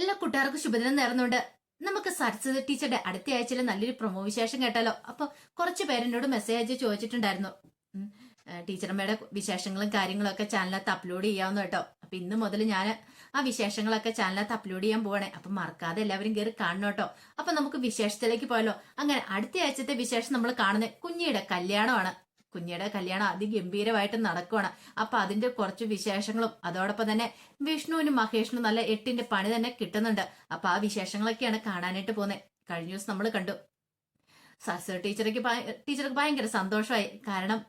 എല്ലാ കൂട്ടുകാർക്കും ശുഭദിനം നേർന്നുണ്ട് നമുക്ക് സരസ്വതി ടീച്ചറുടെ അടുത്ത ആഴ്ചയിൽ നല്ലൊരു പ്രൊമോ വിശേഷം കേട്ടാലോ? അപ്പൊ കുറച്ച് പേരെന്നോട് മെസ്സേജ് അയച്ച് ചോദിച്ചിട്ടുണ്ടായിരുന്നു. ടീച്ചറമ്മയുടെ വിശേഷങ്ങളും കാര്യങ്ങളും ഒക്കെ ചാനലിനകത്ത് അപ്ലോഡ് ചെയ്യാവുന്ന കേട്ടോ. അപ്പൊ ഇന്ന് മുതൽ ഞാൻ ആ വിശേഷങ്ങളൊക്കെ ചാനലിനകത്ത് അപ്ലോഡ് ചെയ്യാൻ പോവാണേ. അപ്പൊ മറക്കാതെ എല്ലാവരും കയറി കാണണം കേട്ടോ. അപ്പൊ നമുക്ക് വിശേഷത്തിലേക്ക് പോയല്ലോ അങ്ങനെ അടുത്ത ആഴ്ചത്തെ വിശേഷം നമ്മൾ കാണുന്നത് കുഞ്ഞിയുടെ കല്യാണമാണ്. കുഞ്ഞിയുടെ കല്യാണം അതിഗംഭീരമായിട്ട് നടക്കുവാണ്. അപ്പൊ അതിന്റെ കുറച്ച് വിശേഷങ്ങളും അതോടൊപ്പം തന്നെ വിഷ്ണുവിനും മഹേഷിനും നല്ല എട്ടിന്റെ പണി തന്നെ കിട്ടുന്നുണ്ട്. അപ്പൊ ആ വിശേഷങ്ങളൊക്കെയാണ് കാണാനായിട്ട് പോകുന്നത് കഴിഞ്ഞ ദിവസം നമ്മൾ കണ്ടു. സരസ്വതി ടീച്ചർക്ക് ടീച്ചർക്ക് ഭയങ്കര സന്തോഷമായി. കാരണം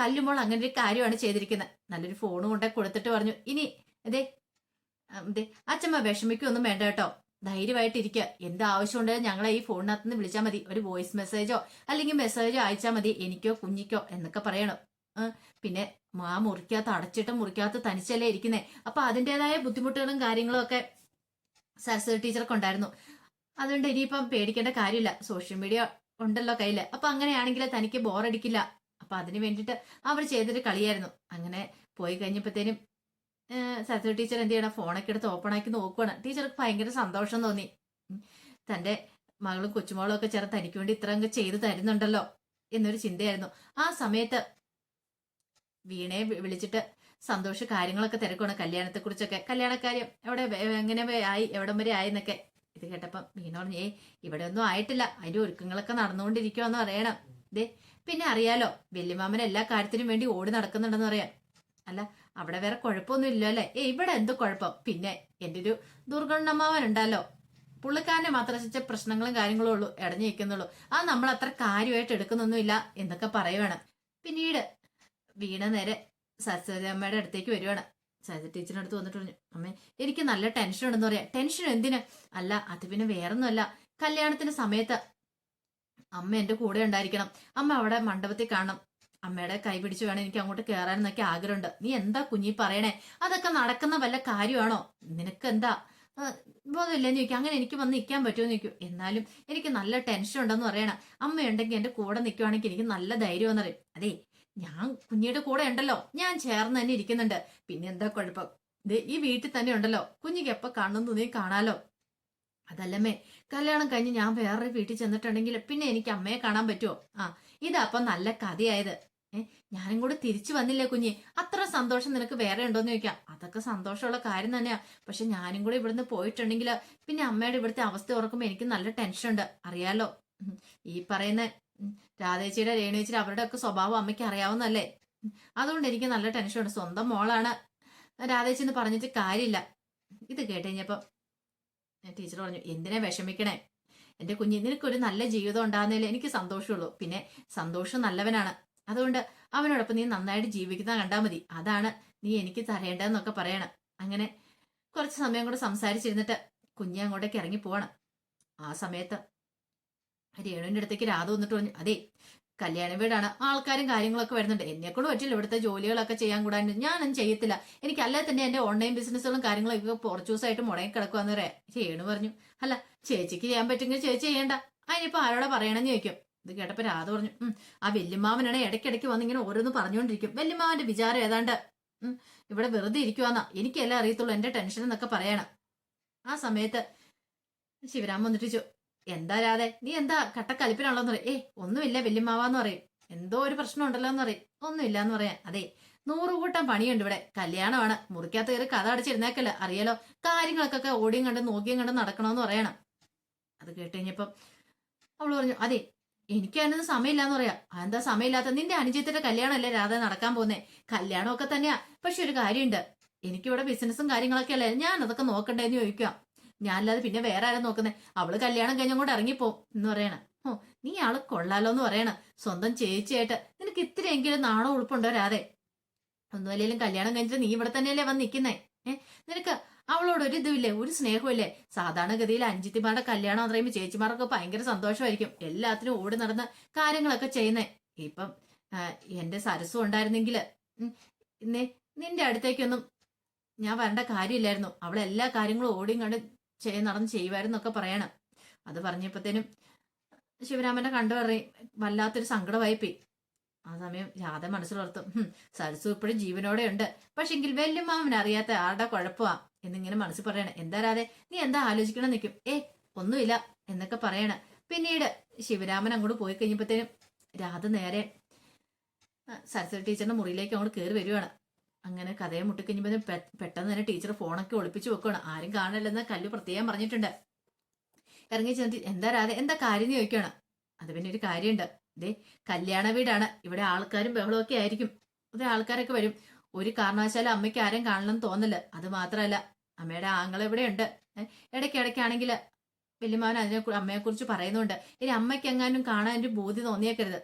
കല്ലുമ്പോൾ അങ്ങനെ ഒരു കാര്യമാണ് ചെയ്തിരിക്കുന്നത് നല്ലൊരു ഫോണും കൊണ്ടേ കൊടുത്തിട്ട് പറഞ്ഞു. ഇനി അതെ അതെ അച്ഛമ്മ വിഷമിക്കൊന്നും വേണ്ട കേട്ടോ. ധൈര്യമായിട്ടിരിക്കുക. എന്ത് ആവശ്യമുണ്ടെങ്കിലും ഞങ്ങളെ ഈ ഫോണിനകത്ത് നിന്ന് വിളിച്ചാൽ മതി. ഒരു വോയിസ് മെസ്സേജോ അല്ലെങ്കിൽ മെസ്സേജോ അയച്ചാൽ മതി. എനിക്കോ കുഞ്ഞിക്കോ എന്നൊക്കെ പറയണം. പിന്നെ മാ മുറിക്കകത്ത് അടച്ചിട്ട് മുറിക്കകത്ത് തനിച്ചല്ലേ ഇരിക്കുന്നേ. അപ്പൊ അതിന്റെതായ ബുദ്ധിമുട്ടുകളും കാര്യങ്ങളും ഒക്കെ സരസ്വതി ടീച്ചർക്ക് ഉണ്ടായിരുന്നു. അതുകൊണ്ട് ഇനിയിപ്പം പേടിക്കേണ്ട കാര്യമില്ല. സോഷ്യൽ മീഡിയ ഉണ്ടല്ലോ കയ്യിൽ അപ്പൊ അങ്ങനെയാണെങ്കിൽ തനിക്ക് ബോറടിക്കില്ല. അപ്പൊ അതിന് വേണ്ടിയിട്ട് അവർ ചെയ്തൊരു കളിയായിരുന്നു. അങ്ങനെ പോയി കഴിഞ്ഞപ്പോഴത്തേനും സരസ്വതി ടീച്ചർ എന്ത് ചെയ്യണം? ഫോണൊക്കെ എടുത്ത് ഓപ്പൺ ആക്കി നോക്കുവാണ്. ടീച്ചർക്ക് ഭയങ്കര സന്തോഷം തോന്നി. തന്റെ മകളും കൊച്ചുമോളും ഒക്കെ ചേർന്ന് തനിക്ക് വേണ്ടി ഇത്ര അങ്ങ് ചെയ്തു തരുന്നുണ്ടല്ലോ എന്നൊരു ചിന്തയായിരുന്നു. ആ സമയത്ത് വീണയെ വിളിച്ചിട്ട് സന്തോഷ കാര്യങ്ങളൊക്കെ തിരക്കുവാണ് കല്യാണത്തെ കുറിച്ചൊക്കെ കല്യാണക്കാര്യം എവിടെ എങ്ങനെ ആയി എവിടം വരെ ആയി എന്നൊക്കെ ഇത് കേട്ടപ്പം വീണ പറഞ്ഞു ഏ ഇവിടെ ഒന്നും ആയിട്ടില്ല. അതിന്റെ ഒരുക്കങ്ങളൊക്കെ നടന്നുകൊണ്ടിരിക്കുവാന്ന് അറിയണം ദേ പിന്നെ അറിയാലോ വല്യമാമൻ എല്ലാ കാര്യത്തിനും വേണ്ടി ഓടി നടക്കുന്നുണ്ടെന്ന് അറിയാം അല്ല അവിടെ വേറെ കുഴപ്പമൊന്നും ഇല്ല അല്ലേ ഏ ഇവിടെ എന്ത് കുഴപ്പം? പിന്നെ എന്റെ ഒരു ദുർഗണ്ണമാവൻ ഉണ്ടല്ലോ പുള്ളിക്കാരനെ മാത്രം ചിച്ച പ്രശ്നങ്ങളും കാര്യങ്ങളും ഉള്ളൂ ഇടഞ്ഞു നിൽക്കുന്നുള്ളൂ. ആ നമ്മൾ അത്ര കാര്യമായിട്ട് എടുക്കുന്നൊന്നുമില്ല എന്നൊക്കെ പറയുവാണ്. പിന്നീട് വീണ നേരെ സരസ്വതി അമ്മയുടെ അടുത്തേക്ക് വരുവാണ്. സരസ്വതി ടീച്ചറിന്റെ അടുത്ത് വന്നിട്ട് പറഞ്ഞു അമ്മേ എനിക്ക് നല്ല ടെൻഷൻ ഉണ്ടെന്ന് പറയാം. ടെൻഷൻ എന്തിന്? അല്ല അത് പിന്നെ വേറൊന്നുമല്ല. കല്യാണത്തിന്റെ സമയത്ത് അമ്മ എന്റെ കൂടെ ഉണ്ടായിരിക്കണം. അമ്മ അവിടെ മണ്ഡപത്തിൽ കാണണം. അമ്മയുടെ കൈ പിടിച്ച് വേണം എനിക്ക് അങ്ങോട്ട് കയറാൻ എന്നൊക്കെ ആഗ്രഹമുണ്ട്. നീ എന്താ കുഞ്ഞി പറയണേ? അതൊക്കെ നടക്കുന്ന വല്ല കാര്യമാണോ? നിനക്ക് എന്താ ബോധമില്ലെന്ന് ചോദിക്കും. അങ്ങനെ എനിക്ക് വന്ന് നിൽക്കാൻ പറ്റുമോ എന്ന് ചോദിക്കും. എന്നാലും എനിക്ക് നല്ല ടെൻഷൻ ഉണ്ടെന്ന് പറയണം. അമ്മയുണ്ടെങ്കിൽ എന്റെ കൂടെ നിൽക്കുവാണെങ്കിൽ എനിക്ക് നല്ല ധൈര്യം എന്ന് പറയും. അതെ ഞാൻ കുഞ്ഞിയുടെ കൂടെ ഉണ്ടല്ലോ. ഞാൻ ചേർന്ന് തന്നെ ഇരിക്കുന്നുണ്ട്. പിന്നെ എന്താ കുഴപ്പം? ഇത് ഈ വീട്ടിൽ തന്നെ ഉണ്ടല്ലോ. കുഞ്ഞിക്ക് എപ്പോൾ കാണുന്നു നീ കാണാലോ? അതല്ലമ്മേ കല്യാണം കഴിഞ്ഞ് ഞാൻ വേറൊരു വീട്ടിൽ ചെന്നിട്ടുണ്ടെങ്കിൽ പിന്നെ എനിക്ക് അമ്മയെ കാണാൻ പറ്റുമോ? ആ ഇതാ നല്ല കഥയായത്. ഞാനും കൂടെ തിരിച്ചു വന്നില്ലേ കുഞ്ഞി? അത്ര സന്തോഷം നിനക്ക് വേറെ ഉണ്ടോന്ന് ചോദിക്കാം. അതൊക്കെ സന്തോഷമുള്ള കാര്യം തന്നെയാ. പക്ഷെ ഞാനും കൂടെ ഇവിടുന്ന് പോയിട്ടുണ്ടെങ്കിൽ പിന്നെ അമ്മയുടെ ഇവിടുത്തെ അവസ്ഥ ഓർക്കുമ്പോൾ എനിക്ക് നല്ല ടെൻഷൻ ഉണ്ട്. അറിയാലോ? ഈ പറയുന്ന രാധേച്ചിയുടെ രേണുച്ചിയുടെ അവരുടെ ഒക്കെ സ്വഭാവം അമ്മയ്ക്ക് അറിയാവുന്നല്ലേ അതുകൊണ്ട് എനിക്ക് നല്ല ടെൻഷൻ ടെൻഷനുണ്ട് സ്വന്തം മോളാണ്. രാധേച്ചി എന്ന് പറഞ്ഞിട്ട് കാര്യമില്ല. ഇത് കേട്ട് ഞാൻ ടീച്ചർ പറഞ്ഞു എന്തിനാ വിഷമിക്കണേ? എന്റെ കുഞ്ഞ് നിനക്കൊരു നല്ല ജീവിതം ഉണ്ടാകുന്നതിൽ എനിക്ക് സന്തോഷമുള്ളൂ. പിന്നെ സന്തോഷം നല്ലവനാണ്. അതുകൊണ്ട് അവനോടൊപ്പം നീ നന്നായിട്ട് ജീവിക്കുന്ന കണ്ടാൽ മതി. അതാണ് നീ എനിക്ക് തരേണ്ടതെന്നൊക്കെ പറയണം. അങ്ങനെ കുറച്ച് സമയം കൂടെ സംസാരിച്ചിരുന്നിട്ട് കുഞ്ഞ് അങ്ങോട്ടേക്ക് ഇറങ്ങി പോവാണ്. ആ സമയത്ത് രേണുവിന്റെ അടുത്തേക്ക് രാധ വന്നിട്ട് പറഞ്ഞു അതെ കല്യാണ വീടാണ്. ആൾക്കാരും കാര്യങ്ങളൊക്കെ വരുന്നുണ്ട്. എന്നെ പറ്റില്ല ഇവിടുത്തെ ജോലികളൊക്കെ ചെയ്യാൻ കൂടാൻ. ഞാനൊന്നും ചെയ്യത്തില്ല. എനിക്ക് അല്ലാതെ തന്നെ എന്റെ ഓൺലൈൻ ബിസിനസ്സുകളും കാര്യങ്ങളൊക്കെ കുറച്ച് ദിവസമായിട്ട് മുടങ്ങി കിടക്കുവാന്ന് പറയാം. രേണു പറഞ്ഞു അല്ല ചേച്ചിക്ക് ചെയ്യാൻ പറ്റുമെങ്കിൽ ചേച്ചി ചെയ്യണ്ട. അതിനിപ്പോൾ ആരോടെ പറയണമെന്ന് ചോദിക്കും. ഇത് കേട്ടപ്പോ രാധ പറഞ്ഞു ആ വല്യമ്മാവനാണ് ഇടയ്ക്കിടയ്ക്ക് വന്ന് ഇങ്ങനെ ഓരോന്ന് പറഞ്ഞുകൊണ്ടിരിക്കും. വല്യമ്മാവന്റെ വിചാരം ഏതാണ്ട് ഇവിടെ വെറുതെ ഇരിക്കുവാന്നാ. എനിക്കല്ല അറിയത്തുള്ളൂ എന്റെ ടെൻഷൻ എന്നൊക്കെ പറയണം. ആ സമയത്ത് ശിവരാമൻ വന്നിട്ട് എന്താ രാധെ നീ എന്താ കട്ട കട്ടക്കലിപ്പിലാണല്ലോന്ന് പറയും ഏ ഒന്നുമില്ല വല്യമ്മാവാന്ന് പറയും. എന്തോ ഒരു പ്രശ്നം ഉണ്ടല്ലോ എന്ന് പറയും. ഒന്നുമില്ല എന്ന് പറയാൻ അതെ നൂറുകൂട്ടം പണിയുണ്ട് ഇവിടെ. കല്യാണമാണ്. മുറിക്കകത്ത് കയറി കഥ അടിച്ചിരുന്നേക്കല്ല അറിയാലോ? കാര്യങ്ങൾക്കൊക്കെ ഓടിയും കണ്ട് നോക്കിയും കണ്ട് നടക്കണമെന്ന് പറയണം. അത് കേട്ട് കഴിഞ്ഞപ്പം അവൾ പറഞ്ഞു അതെ എനിക്ക് അതിനൊന്നും സമയമില്ലാന്ന് പറയാ. അതെന്താ സമയമില്ലാത്ത നിന്റെ അനുജത്തിന്റെ കല്യാണമല്ലേ രാധ നടക്കാൻ കല്യാണം കല്യാണമൊക്കെ തന്നെയാ. പക്ഷെ ഒരു കാര്യമുണ്ട്. എനിക്കിവിടെ ബിസിനസ്സും കാര്യങ്ങളൊക്കെ അല്ലേ? ഞാൻ അതൊക്കെ നോക്കണ്ടേന്ന് ചോദിക്കാം ഞാനല്ലാതെ പിന്നെ വേറെ ആരും നോക്കുന്നേ? അവൾ കല്യാണം കഴിഞ്ഞങ്ങോട്ട് ഇറങ്ങിപ്പോ എന്ന് പറയണ. ഓ നീ ആൾ കൊള്ളാലോ എന്ന് പറയണ. സ്വന്തം ചേച്ചിയായിട്ട്. നിനക്ക് ഇത്രയെങ്കിലും നാണോ ഉൾപ്പുണ്ടോ രാധേ? ഒന്നുമല്ലേലും കല്യാണം കഴിഞ്ഞിട്ട് നീ ഇവിടെ തന്നെയല്ലേ വന്ന് നിൽക്കുന്നേ ഏ? നിനക്ക് അവളോട് ഒരു ഇതുമില്ലേ? ഒരു സ്നേഹമില്ലേ സാധാരണഗതിയിൽ അഞ്ചിത്തിമാരുടെ കല്യാണം എന്ന് പറയുമ്പോൾ ചേച്ചിമാർക്ക് ഭയങ്കര സന്തോഷമായിരിക്കും. എല്ലാത്തിനും ഓടി നടന്ന് കാര്യങ്ങളൊക്കെ ചെയ്യുന്നേ. ഇപ്പം എന്റെ സരസ്വം ഉണ്ടായിരുന്നെങ്കിൽ നിന്റെ അടുത്തേക്കൊന്നും ഞാൻ വരേണ്ട കാര്യമില്ലായിരുന്നു. അവൾ എല്ലാ കാര്യങ്ങളും ഓടിയും കണ്ട് ചെയ് നടന്ന് ചെയ്യുമായിരുന്നൊക്കെ പറയണം. അത് പറഞ്ഞപ്പോഴത്തേനും ശിവരാമന്റെ കണ്ടു പറയും വല്ലാത്തൊരു സങ്കടമായിപ്പോയി. ആ സമയം രാധ "ഹും, സരസു ഇപ്പോഴും ജീവനോടെ ഉണ്ട്. പക്ഷെങ്കിൽ വല്യമ്മാവൻ അറിയാത്ത ആരുടെ കുഴപ്പമാ? എന്നിങ്ങനെ മനസ്സിൽ പറയണേ എന്താ രാധേ നീ എന്താ ആലോചിക്കണം നിൽക്കും ഏ ഒന്നുമില്ല എന്നൊക്കെ പറയണ. പിന്നീട് ശിവരാമൻ അങ്ങോട്ട് പോയി കഴിഞ്ഞപ്പോഴത്തേനും രാധ നേരെ സരസ്വതി ടീച്ചറിന്റെ മുറിയിലേക്ക് അങ്ങോട്ട് കയറി വരുവാണ്. അങ്ങനെ കഥയെ മുട്ടിക്കഴിഞ്ഞപ്പോൾ പെട്ടെന്ന് തന്നെ ടീച്ചർ ഫോണൊക്കെ ഒളിപ്പിച്ച് വെക്കുകയാണ് ആരും കാണില്ലെന്ന് കല്ല് പ്രത്യേകം പറഞ്ഞിട്ടുണ്ട്. ഇറങ്ങി ചെന്നിട്ട് എന്താ രാധ എന്താ കാര്യം? ചോദിക്കണം അത് പിന്നെ ഒരു കാര്യമുണ്ട്. ദേ കല്യാണ വീടാണ്. ഇവിടെ ആൾക്കാരും ബഹളവും ഒക്കെ ആയിരിക്കും. ഇവിടെ ആൾക്കാരൊക്കെ വരും. ഒരു കാരണവശാലും അമ്മയ്ക്ക് ആരും കാണണമെന്ന് തോന്നില്ല. അത് മാത്രമല്ല അമ്മയുടെ ആങ്ങൾ ഇവിടെയുണ്ട് ഇടയ്ക്ക് ഇടയ്ക്കാണെങ്കിൽ വല്യമാവൻ അതിനെ അമ്മയെ കുറിച്ച് പറയുന്നുണ്ട്. ഇനി അമ്മയ്ക്ക് എങ്ങാനും കാണാൻ ഒരു ബോധ്യം തോന്നിയേക്കരുത്.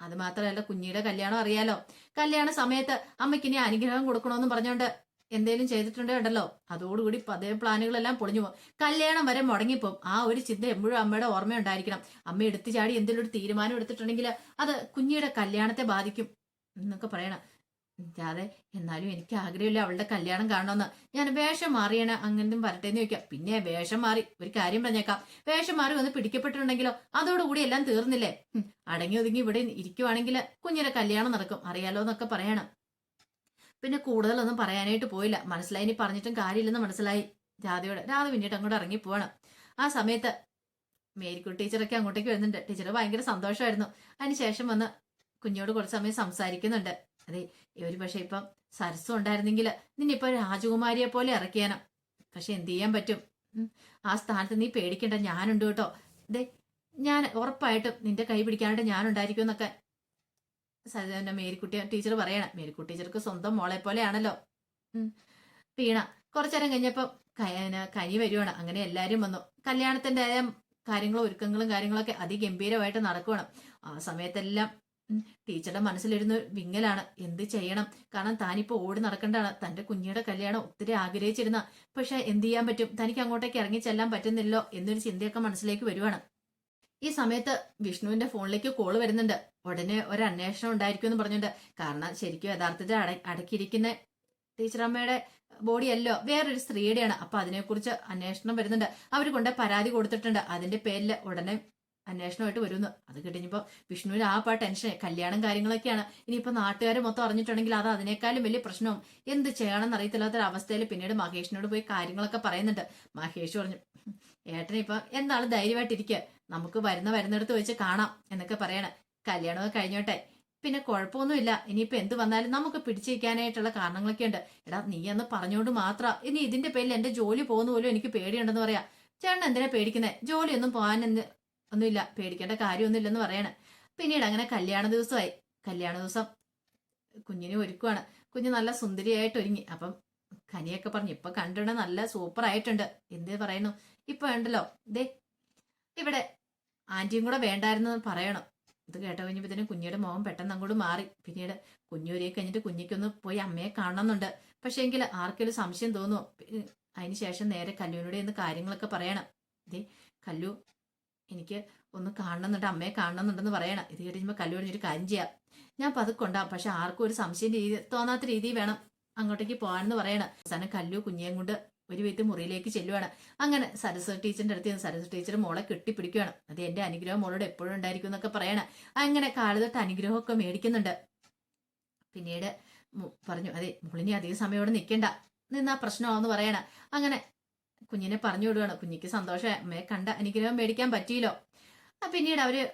അത് മാത്രമല്ല കുഞ്ഞിയുടെ കല്യാണം അറിയാലോ. കല്യാണ സമയത്ത് അമ്മയ്ക്ക് ഇനി അനുഗ്രഹം കൊടുക്കണമെന്ന് പറഞ്ഞുകൊണ്ട് എന്തേലും ചെയ്തിട്ടുണ്ടോ അതോടുകൂടി പതേ പ്ലാനുകളെല്ലാം പൊളിഞ്ഞു പോകും. കല്യാണം വരെ മുടങ്ങിപ്പോവും. ആ ഒരു ചിന്ത എപ്പോഴും അമ്മയുടെ ഓർമ്മയുണ്ടായിരിക്കണം. അമ്മ എടുത്തു ചാടി എന്തെങ്കിലും ഒരു തീരുമാനം എടുത്തിട്ടുണ്ടെങ്കിൽ അത് കുഞ്ഞിയുടെ കല്യാണത്തെ ബാധിക്കും എന്നൊക്കെ പറയണം. അതെ എന്നാലും എനിക്ക് ആഗ്രഹമില്ല അവളുടെ കല്യാണം കാണണമെന്ന്. ഞാൻ വേഷം മാറിയാണ് അങ്ങനത്തും വരട്ടെ എന്ന് ചോദിക്കാം. പിന്നെ വേഷം മാറി ഒരു കാര്യം പറഞ്ഞേക്കാം. വേഷം മാറി വന്ന് പിടിക്കപ്പെട്ടിട്ടുണ്ടെങ്കിലോ? അതോടുകൂടി എല്ലാം തീർന്നില്ലേ? അടങ്ങി ഒതുങ്ങി ഇവിടെ ഇരിക്കുവാണെങ്കിൽ കുഞ്ഞിന്റെ കല്യാണം നടക്കും. അറിയാലോ എന്നൊക്കെ പറയണം. പിന്നെ കൂടുതലൊന്നും പറയാനായിട്ട് പോയില്ല. മനസ്സിലായി? ഇനി പറഞ്ഞിട്ടും കാര്യമില്ലെന്ന് മനസ്സിലായി. രാധയോട് രാധ പിന്നീട് അങ്ങോട്ട് ഇറങ്ങി പോവാണ്. ആ സമയത്ത് മേരിക്കുട്ടി ടീച്ചറൊക്കെ അങ്ങോട്ടേക്ക് വരുന്നുണ്ട്. ടീച്ചർ ഭയങ്കര സന്തോഷമായിരുന്നു. അതിന് ശേഷം വന്ന് കുഞ്ഞോട് കുറച്ച് സമയം സംസാരിക്കുന്നുണ്ട്. അതെ ഒരു പക്ഷെ ഇപ്പം സരസ്വം ഉണ്ടായിരുന്നെങ്കിൽ നിന്നിപ്പോ രാജകുമാരിയെ പോലെ ഇറക്കിയാണ് പക്ഷെ എന്ത് ചെയ്യാൻ പറ്റും? ആ സ്ഥാനത്ത് നീ പേടിക്കണ്ട. ഞാനുണ്ട് കേട്ടോ. ദേ ഞാൻ ഉറപ്പായിട്ടും നിന്റെ കൈ പിടിക്കാനായിട്ട് ഞാനുണ്ടായിരിക്കും എന്നൊക്കെ മേരിക്കുട്ടി ടീച്ചർ പറയണം മേരിക്കുട്ടി ടീച്ചർക്ക് സ്വന്തം മോളെ പോലെയാണല്ലോ. വീണ കുറച്ചേരം കഴിഞ്ഞപ്പം കനി വരുവാണ്. അങ്ങനെ എല്ലാരും വന്നു. കല്യാണത്തിന്റെ കാര്യങ്ങളും ഒരുക്കങ്ങളും കാര്യങ്ങളൊക്കെ അതിഗംഭീരമായിട്ട് നടക്കുവാണ്. ആ സമയത്തെല്ലാം ടീച്ചറുടെ മനസ്സിലിരുന്ന് വിങ്ങലാണ്. എന്ത് ചെയ്യണം? കാരണം താനിപ്പോ ഓടി നടക്കേണ്ടതാണ്. തന്റെ കുഞ്ഞിയുടെ കല്യാണം ഒത്തിരി ആഗ്രഹിച്ചിരുന്ന. പക്ഷെ എന്ത് ചെയ്യാൻ പറ്റും? തനിക്ക് അങ്ങോട്ടേക്ക് ഇറങ്ങി ചെല്ലാൻ പറ്റുന്നില്ലോ എന്നൊരു ചിന്തയൊക്കെ മനസ്സിലേക്ക് വരുവാണ്. ഈ സമയത്ത് വിഷ്ണുവിന്റെ ഫോണിലേക്ക് കോൾ വരുന്നുണ്ട്. ഉടനെ ഒരു അന്വേഷണം ഉണ്ടായിരിക്കും എന്ന് പറഞ്ഞിട്ടുണ്ട് കാരണം ശരിക്കും യഥാർത്ഥത്തിൽ അട അടക്കിയിരിക്കുന്ന ടീച്ചറമ്മയുടെ ബോഡിയല്ലോ വേറൊരു സ്ത്രീയുടെയാണ്. അപ്പൊ അതിനെക്കുറിച്ച് അന്വേഷണം വരുന്നുണ്ട്. അവർ കൊണ്ട് പരാതി കൊടുത്തിട്ടുണ്ട്. അതിന്റെ പേരിൽ ഉടനെ അന്വേഷണമായിട്ട് വരുന്നു. അത് കഴിഞ്ഞപ്പോൾ വിഷ്ണുവിന് ആ പാ ടെൻഷൻ കല്യാണം കാര്യങ്ങളൊക്കെയാണ്. ഇനിയിപ്പോൾ നാട്ടുകാർ മൊത്തം അറിഞ്ഞിട്ടുണ്ടെങ്കിൽ അത് അതിനേക്കാളും വലിയ പ്രശ്നവും. എന്ത് ചെയ്യണമെന്ന് അറിയത്തില്ലാത്തൊരവസ്ഥയിൽ പിന്നീട് മഹേഷിനോട് പോയി കാര്യങ്ങളൊക്കെ പറയുന്നുണ്ട്. മഹേഷ് പറഞ്ഞു ഏട്ടനിപ്പോൾ എന്താണ് ധൈര്യമായിട്ടിരിക്കുക നമുക്ക് വരുന്ന വരുന്നിടത്ത് വെച്ച് കാണാം എന്നൊക്കെ പറയണം. കല്യാണമൊക്കെ കഴിഞ്ഞോട്ടെ. പിന്നെ കുഴപ്പമൊന്നുമില്ല. ഇനിയിപ്പോൾ എന്ത് വന്നാലും നമുക്ക് പിടിച്ചിരിക്കാനായിട്ടുള്ള കാരണങ്ങളൊക്കെ ഉണ്ട് എടാ നീ എന്ന് പറഞ്ഞുകൊണ്ട് മാത്രം. ഇനി ഇതിന്റെ പേരിൽ എന്റെ ജോലി പോകുന്ന പോലും എനിക്ക് പേടിയുണ്ടെന്ന് പറയാം. ചേട്ടൻ എന്തിനാ പേടിക്കുന്നത് ജോലിയൊന്നും പോകാൻ ഒന്നുമില്ല പേടിക്കേണ്ട കാര്യമൊന്നുമില്ലെന്ന് പറയണേ. പിന്നീട് അങ്ങനെ കല്യാണ ദിവസമായി. കല്യാണ ദിവസം കുഞ്ഞിനെ ഒരുക്കുവാണ്. കുഞ്ഞ് നല്ല സുന്ദരിയായിട്ട് ഒരുങ്ങി. അപ്പം കനിയൊക്കെ പറഞ്ഞു ഇപ്പൊ കണ്ടിട നല്ല സൂപ്പർ ആയിട്ടുണ്ട് എന്ത് പറയുന്നു? ഇപ്പൊ ഉണ്ടല്ലോ ദേ ഇവിടെ ആന്റിയും കൂടെ വേണ്ടായിരുന്നു പറയണം. ഇത് കേട്ട കഴിഞ്ഞപ്പോഴത്തേനും കുഞ്ഞിയുടെ മോഹം പെട്ടെന്ന് അങ്ങോട്ട് മാറി. പിന്നീട് കുഞ്ഞൂരിയെ കഴിഞ്ഞിട്ട് കുഞ്ഞിക്കൊന്ന് പോയി അമ്മയെ കാണണമെന്നുണ്ട്. പക്ഷെ എങ്കിൽ ആർക്കൊരു സംശയം തോന്നുമോ അതിനുശേഷം ശേഷം നേരെ കല്ലുവിനോട് ഇന്ന് കാര്യങ്ങളൊക്കെ പറയണം. ദേ കല്ലു എനിക്ക് ഒന്ന് കാണണമെന്നുണ്ട് അമ്മയെ കാണണമെന്നുണ്ടെന്ന് പറയണം. ഇത് കഴിയുമ്പോൾ കല്ലു പറഞ്ഞൊരു കാര്യം ചെയ്യാം. ഞാൻ പതുക്കൊണ്ടാം പക്ഷെ ആർക്കും ഒരു സംശയം രീതി തോന്നാത്ത രീതി വേണം. അങ്ങോട്ടേക്ക് പോകാനെന്ന് പറയണം. അവസാനം കല്ലു കുഞ്ഞിയും കൊണ്ട് ഒരു വീട്ടിൽ മുറിയിലേക്ക് ചെല്ലുവാണ്. അങ്ങനെ സരസ്വതി ടീച്ചറിന്റെ അടുത്ത് സരസ്വതി ടീച്ചർ മോളെ കെട്ടിപ്പിടിക്കുകയാണ് അത് എന്റെ അനുഗ്രഹം മോളോട് എപ്പോഴും ഉണ്ടായിരിക്കും എന്നൊക്കെ പറയണം. അങ്ങനെ കാലുതൊട്ട് അനുഗ്രഹമൊക്കെ മേടിക്കുന്നുണ്ട്. പിന്നീട് പറഞ്ഞു അതെ മോളിനി അധികം സമയം ഇവിടെ നിൽക്കണ്ട. നിന്നാ പ്രശ്നമാണെന്ന് പറയണം. അങ്ങനെ കുഞ്ഞിനെ പറഞ്ഞു വിടുവാണ്. കുഞ്ഞിക്ക് സന്തോഷം അമ്മയെ കണ്ട അനുഗ്രഹം മേടിക്കാൻ പറ്റിയില്ലോ. പിന്നീട് അവർ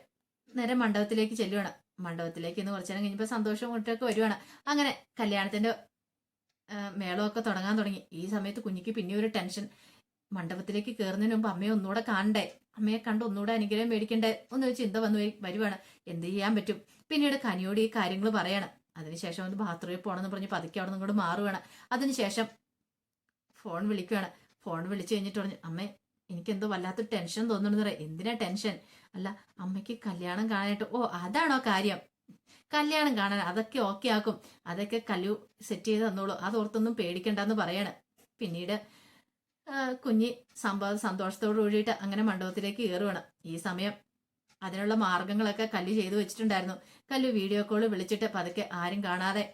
നേരെ മണ്ഡപത്തിലേക്ക് ചെല്ലുവാണ്. മണ്ഡപത്തിലേക്ക് ഇന്ന് കുറച്ചു നേരം കഴിഞ്ഞപ്പോൾ സന്തോഷം കൊണ്ടൊക്കെ വരുവാണ്. അങ്ങനെ കല്യാണത്തിന്റെ മേളമൊക്കെ തുടങ്ങാൻ തുടങ്ങി. ഈ സമയത്ത് കുഞ്ഞിക്ക് പിന്നെ ഒരു ടെൻഷൻ. മണ്ഡപത്തിലേക്ക് കയറുന്നതിന് മുമ്പ് അമ്മയെ ഒന്നുകൂടെ കാണണ്ടേ? അമ്മയെ കണ്ട് ഒന്നുകൂടെ അനുഗ്രഹം മേടിക്കണ്ടേ? എന്നൊരു ചിന്ത വന്നു വരി- വരുവാണ്. എന്ത് ചെയ്യാൻ പറ്റും? പിന്നീട് കനിയോട് ഈ കാര്യങ്ങൾ പറയണം. അതിനുശേഷം ഒന്ന് ബാത്റൂമിൽ പോകണമെന്ന് പറഞ്ഞ് പതുക്കെ അവിടെ നിന്ന് മാറുവാണ്. അതിനുശേഷം ഫോൺ വിളിക്കുകയാണ് ഫോൺ വിളിച്ചു കഴിഞ്ഞിട്ട് പറഞ്ഞു അമ്മേ എനിക്കെന്തോ വല്ലാത്ത ടെൻഷൻ തോന്നുന്നു പറയാം. എന്തിനാ ടെൻഷൻ? അല്ല അമ്മയ്ക്ക് കല്യാണം കാണാനായിട്ട്. ഓ അതാണോ കാര്യം? കല്യാണം കാണാൻ അതൊക്കെ ഓക്കെ ആക്കും. അതൊക്കെ കല്ലു സെറ്റ് ചെയ്ത് തന്നോളൂ. അതോർത്തൊന്നും പേടിക്കണ്ടെന്ന് പറയാണ്. പിന്നീട് കുഞ്ഞി സംഭവ സന്തോഷത്തോട് കൂടിയിട്ട് അങ്ങനെ മണ്ഡപത്തിലേക്ക് കയറുവാണ് ഈ സമയം അതിനുള്ള മാർഗങ്ങളൊക്കെ കല്ലു ചെയ്തു വെച്ചിട്ടുണ്ടായിരുന്നു. കല്ലു വീഡിയോ കോൾ വിളിച്ചിട്ട് പതുക്കെ ആരും കാണാതെ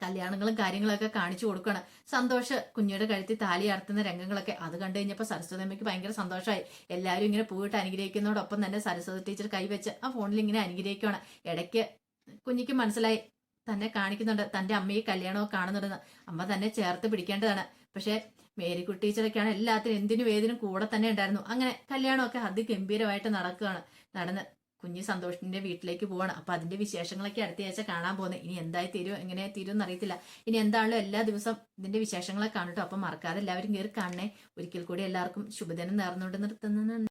കല്യാണങ്ങളും കാര്യങ്ങളൊക്കെ കാണിച്ചു കൊടുക്കണം. സന്തോഷ് കുഞ്ഞിയുടെ കഴുത്തി താലി അർത്തുന്ന രംഗങ്ങളൊക്കെ അത് കണ്ടു കഴിഞ്ഞപ്പോൾ സരസ്വതി അമ്മയ്ക്ക് ഭയങ്കര സന്തോഷമായി എല്ലാവരും ഇങ്ങനെ പൂവിട്ട് അനുഗ്രഹിക്കുന്നതോടൊപ്പം തന്നെ സരസ്വതി ടീച്ചർ കൈവച്ച് ആ ഫോണിൽ ഇങ്ങനെ അനുഗ്രഹിക്കുകയാണ് ഇടയ്ക്ക് കുഞ്ഞിക്ക് മനസ്സിലായി തന്നെ കാണിക്കുന്നുണ്ട് തന്റെ അമ്മയെ കല്യാണമൊക്കെ കാണുന്നുണ്ടെന്ന്. അമ്മ തന്നെ ചേർത്ത് പിടിക്കേണ്ടതാണ്. പക്ഷെ മേരിക്കുട്ടി ടീച്ചറൊക്കെയാണ് എല്ലാത്തിനും എന്തിനും ഏതിനും കൂടെ തന്നെ ഉണ്ടായിരുന്നു. അങ്ങനെ കല്യാണമൊക്കെ അതിഗംഭീരമായിട്ട് നടക്കുകയാണ്. നടന്ന് കുഞ്ഞ് സന്തോഷിന്റെ വീട്ടിലേക്ക് പോവാണ്. അപ്പൊ അതിന്റെ വിശേഷങ്ങളൊക്കെ അടുത്ത ആഴ്ച കാണാൻ പോകുന്നത്. ഇനി എന്തായി തീരും എങ്ങനെ തീരും എന്നറിയത്തില്ല ഇനി എന്താണല്ലോ എല്ലാ ദിവസം ഇതിന്റെ വിശേഷങ്ങളൊക്കെ കാണട്ടോ അപ്പൊ മറക്കാതെ എല്ലാവരും കയറി കാണണേ. ഒരിക്കൽ കൂടി എല്ലാവർക്കും ശുഭദിനം നേർന്നുകൊണ്ട് നിർത്തുന്നു.